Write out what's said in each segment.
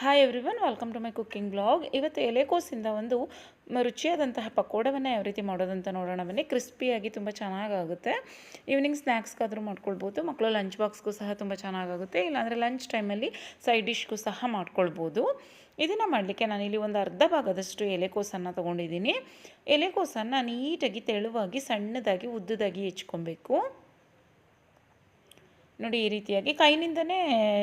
Hi everyone welcome to my cooking blog ಇವತ್ತು ಎಲೆಕೋಸಿಂದ ಒಂದು ರುಚಿಯಾದಂತಹ ಪಕೋಡವನ್ನು ಯಾವ ರೀತಿ ಮಾಡೋದಂತ ನೋಡೋಣ. ಬನ್ನಿ ಕ್ರಿಸ್ಪಿಯಾಗಿ ತುಂಬ ಚೆನ್ನಾಗಾಗುತ್ತೆ. ಈವ್ನಿಂಗ್ ಸ್ನ್ಯಾಕ್ಸ್ಗಾದರೂ ಮಾಡ್ಕೊಳ್ಬೋದು. ಮಕ್ಕಳು ಲಂಚ್ ಬಾಕ್ಸ್ಗೂ ಸಹ ತುಂಬ ಚೆನ್ನಾಗಾಗುತ್ತೆ. ಇಲ್ಲಾಂದರೆ ಲಂಚ್ ಟೈಮಲ್ಲಿ ಸೈಡ್ ಡಿಶ್ಗೂ ಸಹ ಮಾಡ್ಕೊಳ್ಬೋದು. ಇದನ್ನು ಮಾಡಲಿಕ್ಕೆ ನಾನಿಲ್ಲಿ ಒಂದು ಅರ್ಧ ಭಾಗದಷ್ಟು ಎಲೆಕೋಸನ್ನು ತೊಗೊಂಡಿದ್ದೀನಿ. ಎಲೆಕೋಸನ್ನು ನೀಟಾಗಿ ತೆಳುವಾಗಿ ಸಣ್ಣದಾಗಿ, ಉದ್ದದಾಗಿ ಹೆಚ್ಕೊಬೇಕು. ನೋಡಿ ಈ ರೀತಿಯಾಗಿ ಕೈನಿಂದನೇ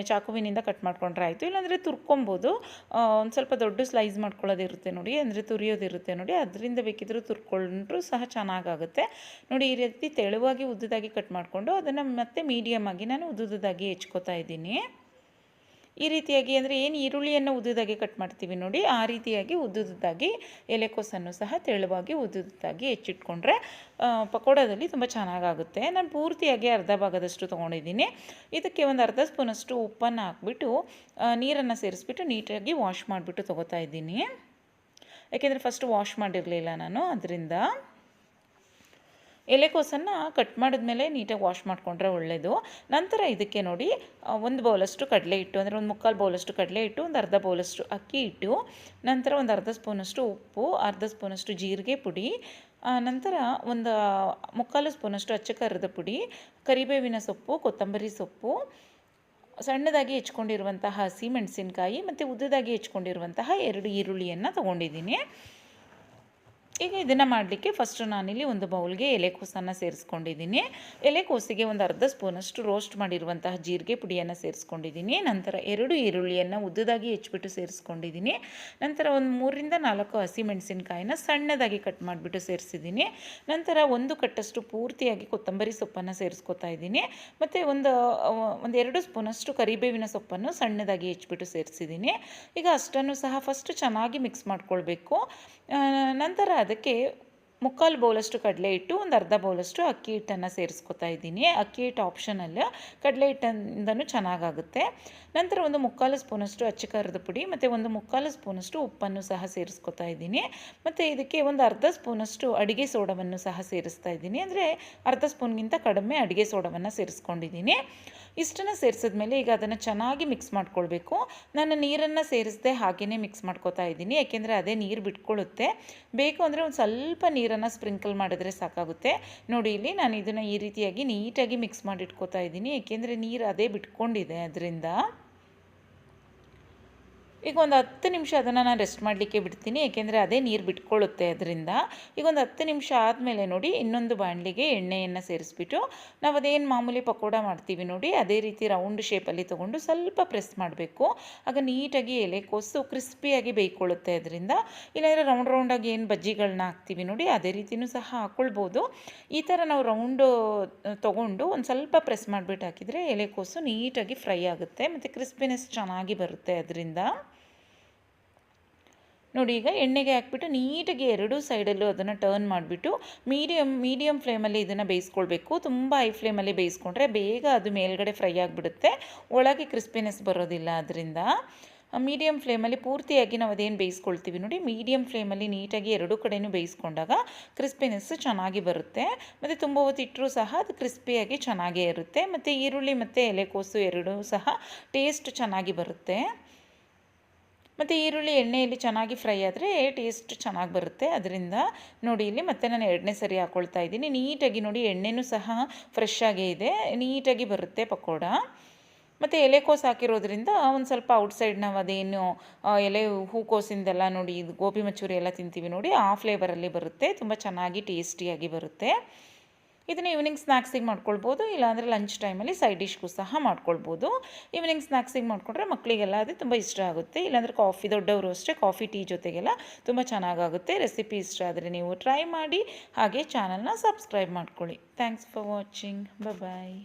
ಚಾಕುವಿನಿಂದ ಕಟ್ ಮಾಡ್ಕೊಂಡ್ರೆ ಆಯಿತು. ಇಲ್ಲಾಂದರೆ ತುರ್ಕೊಬೋದು. ಒಂದು ಸ್ವಲ್ಪ ದೊಡ್ಡ ಸ್ಲೈಸ್ ಮಾಡ್ಕೊಳ್ಳೋದಿರುತ್ತೆ ನೋಡಿ, ಅಂದರೆ ತುರಿಯೋದಿರುತ್ತೆ ನೋಡಿ. ಅದರಿಂದ ಬೇಕಿದ್ದರೂ ತುರ್ಕೊಂಡ್ರೂ ಸಹ ಚೆನ್ನಾಗಾಗುತ್ತೆ. ನೋಡಿ ಈ ರೀತಿ ತೆಳುವಾಗಿ ಉದ್ದದಾಗಿ ಕಟ್ ಮಾಡಿಕೊಂಡು ಅದನ್ನು ಮತ್ತೆ ಮೀಡಿಯಮ್ ಆಗಿ ನಾನು ಉದ್ದುದಾಗಿ ಹೆಚ್ಕೋತಾ ಇದ್ದೀನಿ. ಈ ರೀತಿಯಾಗಿ ಅಂದರೆ ಏನು ಈರುಳ್ಳಿಯನ್ನು ಉದ್ದುದಾಗಿ ಕಟ್ ಮಾಡ್ತೀವಿ ನೋಡಿ, ಆ ರೀತಿಯಾಗಿ ಉದ್ದುದಾಗಿ ಎಲೆಕೋಸನ್ನು ಸಹ ತೆಳುವಾಗಿ ಉದ್ದುದ್ದಾಗಿ ಹೆಚ್ಚಿಟ್ಕೊಂಡ್ರೆ ಪಕೋಡದಲ್ಲಿ ತುಂಬ ಚೆನ್ನಾಗಾಗುತ್ತೆ. ನಾನು ಪೂರ್ತಿಯಾಗಿ ಅರ್ಧ ಭಾಗದಷ್ಟು ತೊಗೊಂಡಿದ್ದೀನಿ. ಇದಕ್ಕೆ ಒಂದು ಅರ್ಧ ಸ್ಪೂನಷ್ಟು ಉಪ್ಪನ್ನು ಹಾಕ್ಬಿಟ್ಟು ನೀರನ್ನು ಸೇರಿಸ್ಬಿಟ್ಟು ನೀಟಾಗಿ ವಾಶ್ ಮಾಡಿಬಿಟ್ಟು ತೊಗೋತಾ ಇದ್ದೀನಿ. ಯಾಕೆಂದರೆ ಫಸ್ಟ್ ವಾಶ್ ಮಾಡಿರಲಿಲ್ಲ ನಾನು, ಅದರಿಂದ. ಎಲೆಕೋಸನ್ನು ಕಟ್ ಮಾಡಿದ್ಮೇಲೆ ನೀಟಾಗಿ ವಾಶ್ ಮಾಡಿಕೊಂಡ್ರೆ ಒಳ್ಳೆಯದು ನಂತರ ಇದಕ್ಕೆ ನೋಡಿ ಒಂದು ಬೌಲಷ್ಟು ಕಡಲೆ ಹಿಟ್ಟು, ಅಂದರೆ ಒಂದು ಮುಕ್ಕಾಲು ಬೌಲಷ್ಟು ಕಡಲೆ ಹಿಟ್ಟು, ಒಂದು ಅರ್ಧ ಬೌಲಷ್ಟು ಅಕ್ಕಿ ಹಿಟ್ಟು, ನಂತರ ಒಂದು ಅರ್ಧ ಸ್ಪೂನಷ್ಟು ಉಪ್ಪು, ಅರ್ಧ ಸ್ಪೂನಷ್ಟು ಜೀರಿಗೆ ಪುಡಿ ನಂತರ ಒಂದು ಮುಕ್ಕಾಲು ಸ್ಪೂನಷ್ಟು ಅಚ್ಚ ಖಾರದ ಪುಡಿ, ಕರಿಬೇವಿನ ಸೊಪ್ಪು, ಕೊತ್ತಂಬರಿ ಸೊಪ್ಪು, ಸಣ್ಣದಾಗಿ ಹೆಚ್ಕೊಂಡಿರುವಂತಹ ಹಸಿ ಮೆಣಸಿನ್ಕಾಯಿ ಮತ್ತು ಉದ್ದದಾಗಿ ಹೆಚ್ಕೊಂಡಿರುವಂತಹ ಎರಡು ಈರುಳ್ಳಿಯನ್ನು ತೊಗೊಂಡಿದ್ದೀನಿ. ಈಗ ಇದನ್ನು ಮಾಡಲಿಕ್ಕೆ ಫಸ್ಟು ನಾನಿಲ್ಲಿ ಒಂದು ಬೌಲ್ಗೆ ಎಲೆಕೋಸನ್ನು ಸೇರಿಸ್ಕೊಂಡಿದ್ದೀನಿ. ಎಲೆಕೋಸಿಗೆ ಒಂದು ಅರ್ಧ ಸ್ಪೂನಷ್ಟು ರೋಸ್ಟ್ ಮಾಡಿರುವಂತಹ ಜೀರಿಗೆ ಪುಡಿಯನ್ನು ಸೇರಿಸ್ಕೊಂಡಿದ್ದೀನಿ. ನಂತರ ಎರಡು ಈರುಳ್ಳಿಯನ್ನು ಉದ್ದದಾಗಿ ಹೆಚ್ಚಿಬಿಟ್ಟು ಸೇರಿಸ್ಕೊಂಡಿದ್ದೀನಿ. ನಂತರ ಒಂದು ಮೂರರಿಂದ ನಾಲ್ಕು ಹಸಿ ಮೆಣಸಿನ್ಕಾಯಿನ ಸಣ್ಣದಾಗಿ ಕಟ್ ಮಾಡಿಬಿಟ್ಟು ಸೇರಿಸಿದ್ದೀನಿ. ನಂತರ ಒಂದು ಕಟ್ಟಷ್ಟು ಪೂರ್ತಿಯಾಗಿ ಕೊತ್ತಂಬರಿ ಸೊಪ್ಪನ್ನು ಸೇರಿಸ್ಕೊತಾ ಇದ್ದೀನಿ. ಮತ್ತು ಒಂದು ಒಂದು ಎರಡು ಸ್ಪೂನಷ್ಟು ಕರಿಬೇವಿನ ಸೊಪ್ಪನ್ನು ಸಣ್ಣದಾಗಿ ಹೆಚ್ಚಿಬಿಟ್ಟು ಸೇರಿಸಿದ್ದೀನಿ. ಈಗ ಅಷ್ಟನ್ನು ಸಹ ಫಸ್ಟ್ ಚೆನ್ನಾಗಿ ಮಿಕ್ಸ್ ಮಾಡ್ಕೊಳ್ಬೇಕು. ನಂತರ ಅದಕ್ಕೆ ಮುಕ್ಕಾಲು ಬೌಲಷ್ಟು ಕಡಲೆ ಹಿಟ್ಟು, ಒಂದು ಅರ್ಧ ಬೌಲಷ್ಟು ಅಕ್ಕಿ ಹಿಟ್ಟನ್ನು ಸೇರಿಸ್ಕೊತಾ ಇದ್ದೀನಿ. ಅಕ್ಕಿ ಹಿಟ್ಟು ಆಪ್ಷನಲ್ ಕಡಲೆ ಹಿಟ್ಟಿಂದನೂ ಚೆನ್ನಾಗಾಗುತ್ತೆ. ನಂತರ ಒಂದು ಮುಕ್ಕಾಲು ಸ್ಪೂನಷ್ಟು ಅಚ್ಚ ಪುಡಿ, ಮತ್ತು ಒಂದು ಮುಕ್ಕಾಲು ಸ್ಪೂನಷ್ಟು ಉಪ್ಪನ್ನು ಸಹ ಸೇರಿಸ್ಕೊತಾ ಇದ್ದೀನಿ. ಮತ್ತು ಇದಕ್ಕೆ ಒಂದು ಅರ್ಧ ಸ್ಪೂನಷ್ಟು ಅಡುಗೆ ಸೋಡವನ್ನು ಸಹ ಸೇರಿಸ್ತಾ ಇದ್ದೀನಿ. ಅಂದರೆ ಅರ್ಧ ಸ್ಪೂನ್ಗಿಂತ ಕಡಿಮೆ ಅಡುಗೆ ಸೋಡವನ್ನು ಸೇರಿಸ್ಕೊಂಡಿದ್ದೀನಿ. ಇಷ್ಟನ್ನು ಸೇರಿಸಿದ್ಮೇಲೆ ಈಗ ಅದನ್ನು ಚೆನ್ನಾಗಿ ಮಿಕ್ಸ್ ಮಾಡ್ಕೊಳ್ಬೇಕು. ನಾನು ನೀರನ್ನು ಸೇರಿಸದೆ ಹಾಗೆಯೇ ಮಿಕ್ಸ್ ಮಾಡ್ಕೊತಾ ಇದ್ದೀನಿ. ಯಾಕೆಂದರೆ ಅದೇ ನೀರು ಬಿಟ್ಕೊಳ್ಳುತ್ತೆ ಬೇಕು ಅಂದರೆ ಒಂದು ಸ್ವಲ್ಪ ನೀರನ್ನು ಸ್ಪ್ರಿಂಕಲ್ ಮಾಡಿದ್ರೆ ಸಾಕಾಗುತ್ತೆ. ನೋಡಿ, ಇಲ್ಲಿ ನಾನು ಇದನ್ನು ಈ ರೀತಿಯಾಗಿ ನೀಟಾಗಿ ಮಿಕ್ಸ್ ಮಾಡಿ ಇಟ್ಕೊತಾ ಇದ್ದೀನಿ. ಏಕೆಂದರೆ ನೀರು ಅದೇ ಬಿಟ್ಕೊಂಡಿದೆ ಅದರಿಂದ. ಈಗ ಒಂದು ಹತ್ತು ನಿಮಿಷ ಅದನ್ನು ನಾನು ರೆಸ್ಟ್ ಮಾಡಲಿಕ್ಕೆ ಬಿಡ್ತೀನಿ, ಏಕೆಂದರೆ ಅದೇ ನೀರು ಬಿಟ್ಕೊಳ್ಳುತ್ತೆ ಅದರಿಂದ. ಈಗ ಒಂದು ಹತ್ತು ನಿಮಿಷ ಆದಮೇಲೆ ನೋಡಿ ಇನ್ನೊಂದು ಬಾಣಲಿಗೆ ಎಣ್ಣೆಯನ್ನು ಸೇರಿಸ್ಬಿಟ್ಟು ನಾವು ಅದೇನು ಮಾಮೂಲಿ ಪಕೋಡ ಮಾಡ್ತೀವಿ ನೋಡಿ, ಅದೇ ರೀತಿ ರೌಂಡ್ ಶೇಪಲ್ಲಿ ತೊಗೊಂಡು ಸ್ವಲ್ಪ ಪ್ರೆಸ್ ಮಾಡಬೇಕು. ಆಗ ನೀಟಾಗಿ ಎಲೆಕೋಸು ಕ್ರಿಸ್ಪಿಯಾಗಿ ಬೇಯ್ಕೊಳ್ಳುತ್ತೆ ಅದರಿಂದ. ಇಲ್ಲಾಂದರೆ ರೌಂಡ್ ರೌಂಡಾಗಿ ಏನು ಬಜ್ಜಿಗಳನ್ನ ಹಾಕ್ತೀವಿ ನೋಡಿ, ಅದೇ ರೀತಿಯೂ ಸಹ ಹಾಕ್ಕೊಳ್ಬೋದು ಈ ಥರ ನಾವು ರೌಂಡು ತೊಗೊಂಡು ಒಂದು ಸ್ವಲ್ಪ ಪ್ರೆಸ್ ಮಾಡಿಬಿಟ್ಟು ಹಾಕಿದರೆ ಎಲೆಕೋಸು ನೀಟಾಗಿ ಫ್ರೈ ಆಗುತ್ತೆ, ಮತ್ತು ಕ್ರಿಸ್ಪಿನೆಸ್ ಚೆನ್ನಾಗಿ ಬರುತ್ತೆ ಅದರಿಂದ. ನೋಡಿ, ಈಗ ಎಣ್ಣೆಗೆ ಹಾಕ್ಬಿಟ್ಟು ನೀಟಾಗಿ ಎರಡೂ ಸೈಡಲ್ಲೂ ಅದನ್ನು ಟರ್ನ್ ಮಾಡಿಬಿಟ್ಟು ಮೀಡಿಯಮ್ ಮೀಡಿಯಮ್ ಫ್ಲೇಮಲ್ಲಿ ಇದನ್ನು ಬೇಯಿಸ್ಕೊಳ್ಬೇಕು. ತುಂಬ ಹೈ ಫ್ಲೇಮಲ್ಲಿ ಬೇಯಿಸ್ಕೊಂಡ್ರೆ ಬೇಗ ಅದು ಮೇಲ್ಗಡೆ ಫ್ರೈ ಆಗಿಬಿಡುತ್ತೆ. ಒಳಗೆ ಕ್ರಿಸ್ಪಿನೆಸ್ ಬರೋದಿಲ್ಲ ಅದರಿಂದ ಮೀಡಿಯಮ್ ಫ್ಲೇಮಲ್ಲಿ ಪೂರ್ತಿಯಾಗಿ ನಾವು ಅದೇನು ಬೇಯಿಸ್ಕೊಳ್ತೀವಿ ನೋಡಿ ಮೀಡಿಯಮ್ ಫ್ಲೇಮಲ್ಲಿ ನೀಟಾಗಿ ಎರಡೂ ಕಡೆಯೂ ಬೇಯಿಸ್ಕೊಂಡಾಗ ಕ್ರಿಸ್ಪಿನೆಸ್ ಚೆನ್ನಾಗಿ ಬರುತ್ತೆ. ಮತ್ತು ತುಂಬ ಹೊತ್ತಿಟ್ಟರೂ ಸಹ ಅದು ಕ್ರಿಸ್ಪಿಯಾಗಿ ಚೆನ್ನಾಗೇ ಇರುತ್ತೆ. ಮತ್ತು ಈರುಳ್ಳಿ ಮತ್ತು ಎಲೆಕೋಸು ಎರಡೂ ಸಹ ಟೇಸ್ಟ್ ಚೆನ್ನಾಗಿ ಬರುತ್ತೆ. ಮತ್ತು ಈರುಳ್ಳಿ ಎಣ್ಣೆಯಲ್ಲಿ ಚೆನ್ನಾಗಿ ಫ್ರೈ ಆದರೆ ಟೇಸ್ಟ್ ಚೆನ್ನಾಗಿ ಬರುತ್ತೆ. ಅದರಿಂದ ನೋಡಿ ಇಲ್ಲಿ ಮತ್ತೆ ನಾನು ಎರಡನೇ ಸರಿ ಹಾಕ್ಕೊಳ್ತಾ ಇದ್ದೀನಿ. ನೀಟಾಗಿ ನೋಡಿ ಎಣ್ಣೆನೂ ಸಹ ಫ್ರೆಶ್ ಆಗೇ ಇದೆ. ನೀಟಾಗಿ ಬರುತ್ತೆ ಪಕೋಡ. ಮತ್ತು ಎಲೆಕೋಸು ಹಾಕಿರೋದ್ರಿಂದ ಒಂದು ಸ್ವಲ್ಪ ಔಟ್ಸೈಡ್ ನಾವು ಅದೇನು ಎಲೆ ಹೂಕೋಸಿಂದೆಲ್ಲ ನೋಡಿ ಇದು ಗೋಬಿ ಮಂಚೂರಿ ಎಲ್ಲ ತಿಂತೀವಿ ನೋಡಿ ಆ ಫ್ಲೇವರಲ್ಲಿ ಬರುತ್ತೆ. ತುಂಬ ಚೆನ್ನಾಗಿ ಟೇಸ್ಟಿಯಾಗಿ ಬರುತ್ತೆ. ಇದನ್ನು ಈವ್ನಿಂಗ್ ಸ್ನ್ಯಾಕ್ಸಿಗೆ ಮಾಡ್ಕೊಳ್ಬೋದು, ಇಲ್ಲಾಂದರೆ ಲಂಚ್ ಟೈಮಲ್ಲಿ ಸೈಡ್ ಡಿಶ್ಗೂ ಸಹ ಮಾಡ್ಕೊಳ್ಬೋದು. ಈವ್ನಿಂಗ್ ಸ್ನ್ಯಾಕ್ಸಿಗೆ ಮಾಡಿಕೊಂಡ್ರೆ ಮಕ್ಕಳಿಗೆಲ್ಲ ಅದು ತುಂಬ ಇಷ್ಟ ಆಗುತ್ತೆ. ಇಲ್ಲಾಂದರೆ ಕಾಫಿ ದೊಡ್ಡವರು ಅಷ್ಟೇ ಕಾಫಿ ಟೀ ಜೊತೆಗೆಲ್ಲ ತುಂಬ ಚೆನ್ನಾಗಾಗುತ್ತೆ. ರೆಸಿಪಿ ಇಷ್ಟ ಆದರೆ ನೀವು ಟ್ರೈ ಮಾಡಿ, ಹಾಗೆ ಚಾನಲ್ನ ಸಬ್ಸ್ಕ್ರೈಬ್ ಮಾಡ್ಕೊಳ್ಳಿ. Thanks for watching bye